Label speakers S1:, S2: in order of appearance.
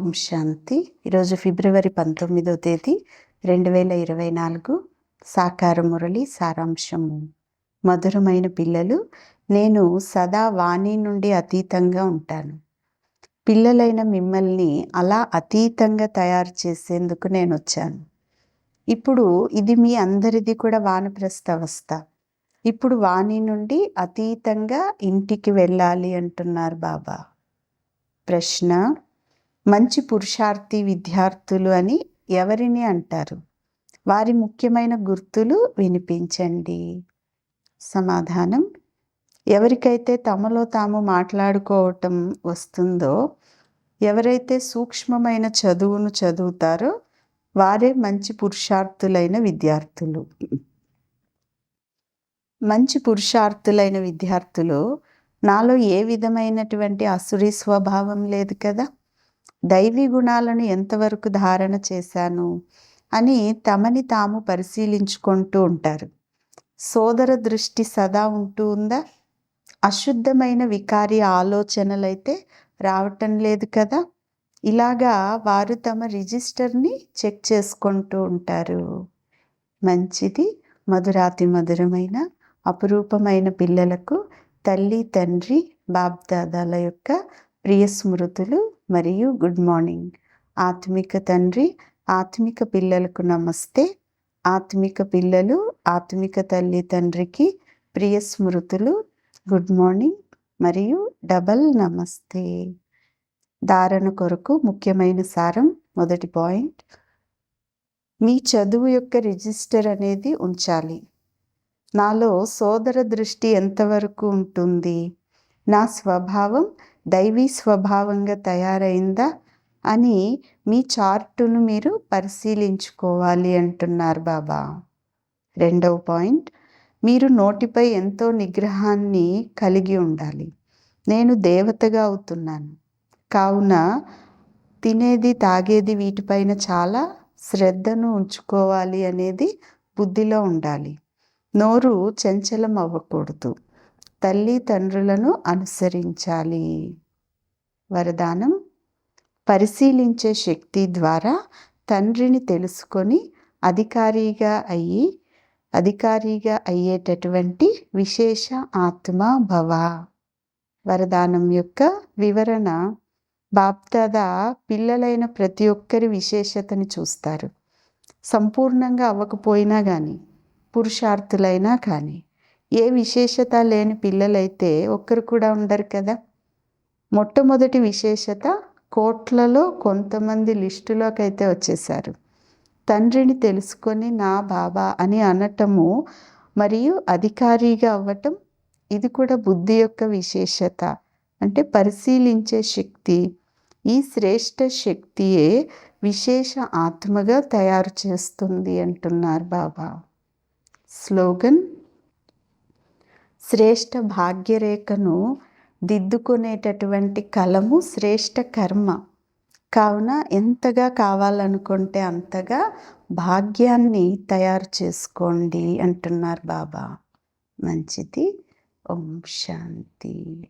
S1: ఓం శాంతి. ఈరోజు ఫిబ్రవరి పంతొమ్మిదో తేదీ రెండు వేల ఇరవై నాలుగు. సాకార మురళి సారాంశము మధురమైన పిల్లలు నేను సదా వాణి నుండి అతీతంగా ఉంటాను. పిల్లలైన మిమ్మల్ని అలా అతీతంగా తయారు చేసేందుకు నేను వచ్చాను ఇప్పుడు ఇది మీ అందరిది కూడా వానప్రస్థ అవస్థ. ఇప్పుడు వాణి నుండి అతీతంగా ఇంటికి వెళ్ళాలి అంటున్నారు బాబా. ప్రశ్న మంచి పురుషార్థి విద్యార్థులు అని ఎవరిని అంటారు? వారి ముఖ్యమైన గుర్తులు వినిపించండి. సమాధానం ఎవరికైతే తమలో తాము మాట్లాడుకోవటం వస్తుందో ఎవరైతే సూక్ష్మమైన చదువును చదువుతారో వారే మంచి పురుషార్థులైన విద్యార్థులు. మంచి పురుషార్థులైన విద్యార్థులు నాలో ఏ విధమైనటువంటి అసురి స్వభావం లేదు కదా? దైవీ గుణాలను ఎంతవరకు ధారణ చేశాను అని తమని తాము పరిశీలించుకుంటూ ఉంటారు. సోదర దృష్టి సదా ఉంటూ ఉందా? అశుద్ధమైన వికారి ఆలోచనలైతే రావటం లేదు కదా? ఇలాగా వారు తమ రిజిస్టర్ని చెక్ చేసుకుంటూ ఉంటారు. మంచిది. మధురాతి మధురమైన అపురూపమైన పిల్లలకు తల్లి తండ్రి బాబ్దాదాల యొక్క ప్రియ స్మృతులు మరియు గుడ్ మార్నింగ్. ఆత్మిక తండ్రి ఆత్మిక పిల్లలకు నమస్తే. ఆత్మిక పిల్లలు ఆత్మిక తల్లి తండ్రికి ప్రియ స్మృతులు గుడ్ మార్నింగ్ మరియు డబల్ నమస్తే. ధారణ కొరకు ముఖ్యమైన సారం మొదటి పాయింట్. మీ చదువు యొక్క రిజిస్టర్ అనేది ఉంచాలి. నాలో సోదర దృష్టి ఎంతవరకు ఉంటుంది? నా స్వభావం దైవీ స్వభావంగా తయారైందా అని మీ చార్టును మీరు పరిశీలించుకోవాలి అంటున్నారు బాబా. రెండవ పాయింట్ మీరు నోటిపై ఎంతో నిగ్రహాన్ని కలిగి ఉండాలి. నేను దేవతగా అవుతున్నాను. కావున తినేది తాగేది వీటిపైన చాలా శ్రద్ధను ఉంచుకోవాలి అనేది బుద్ధిలో ఉండాలి. నోరు చంచలం అవ్వకూడదు తల్లి తండ్రులను అనుసరించాలి. వరదానం పరిశీలించే శక్తి ద్వారా తండ్రిని తెలుసుకొని అధికారిగా అయ్యి అధికారిగా అయ్యేటటువంటి విశేష ఆత్మ భవ. వరదానం యొక్క వివరణ బాప్దాదా పిల్లలైన ప్రతి ఒక్కరి విశేషతని చూస్తారు. సంపూర్ణంగా అవ్వకపోయినా కానీ పురుషార్థులైనా కానీ. ఏ విశేషత లేని పిల్లలైతే ఒక్కరు కూడా ఉండరు కదా? మొట్టమొదటి విశేషత కోట్లలో కొంతమంది లిస్టులోకి అయితే వచ్చేసారు తండ్రిని తెలుసుకొని నా బాబా అని అనటము మరియు అధికారిగా అవ్వటం ఇది కూడా బుద్ధి యొక్క విశేషత. అంటే పరిశీలించే శక్తి ఈ శ్రేష్ట శక్తియే విశేష ఆత్మగా తయారు చేస్తుంది అంటున్నారు బాబా. స్లోగన్ శ్రేష్ట భాగ్యరేఖను దిద్దుకునేటటువంటి కలము శ్రేష్ట కర్మ. కావున ఎంతగా కావాలనుకుంటే అంతగా భాగ్యాన్ని తయారు చేసుకోండి అంటున్నారు బాబా. మంచిది. ఓం శాంతి.